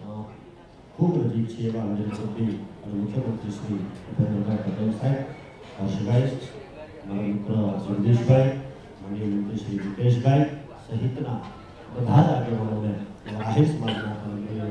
અ, ખૂબ નજીક છે એવા ચૌધરી અને મુખ્યમંત્રી શ્રી ભૂપેન્દ્રભાઈ પટેલ સાહેબ હર્ષભાઈ મારા મિત્ર જગદીશભાઈ માનનીય મંત્રી શ્રી રૂપેશભાઈ સહિતના બધા જ આગેવાનોને આહિર સમાજના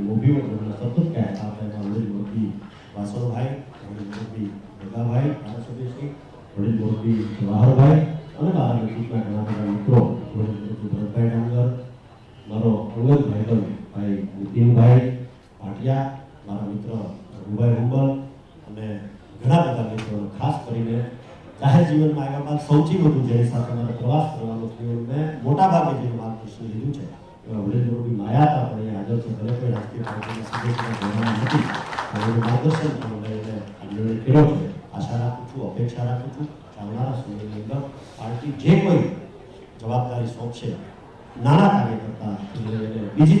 મૂવીઓ જેમણે સતત કહેતા હતા એમાં વડીલ મોરબી વાસણભાઈ વડીલ મોરબી ભગાભાઈ ધારાસભ્યશ્રી વડીલ મોરબી જવાહરભાઈ અને મારા નજીકના ઘણા બધા મિત્રો વડીલ મોરબી ભરતભાઈ ડાંગર મારો અંગત ભાઈબંધ ભાઈ નીતિનભાઈ ભાટિયા, મારા મિત્ર રઘુભાઈ હુંબલ અને ઘણા બધા મિત્રો ખાસ કરીને જાહેર જીવનમાં આવ્યા બાદ સૌથી વધુ જેની સાથે મારે પ્રવાસ કરવાનો થયો મેં મોટા ભાગે જે માર્ગદર્શન લીધું છે એવા વડીલ માયા હતા પણ એ હાજર છે. ભલે કોઈ રાજકીય પાર્ટીના નથી એનું માર્ગદર્શન પણ લઈને આંદોલન કર્યો છે. આશા રાખું છું, અપેક્ષા રાખું છું આવનારા સમયની અંદર પાર્ટી જે કોઈ જવાબદારી સોંપશે નાના કાર્યકર્તા કરતા બીજી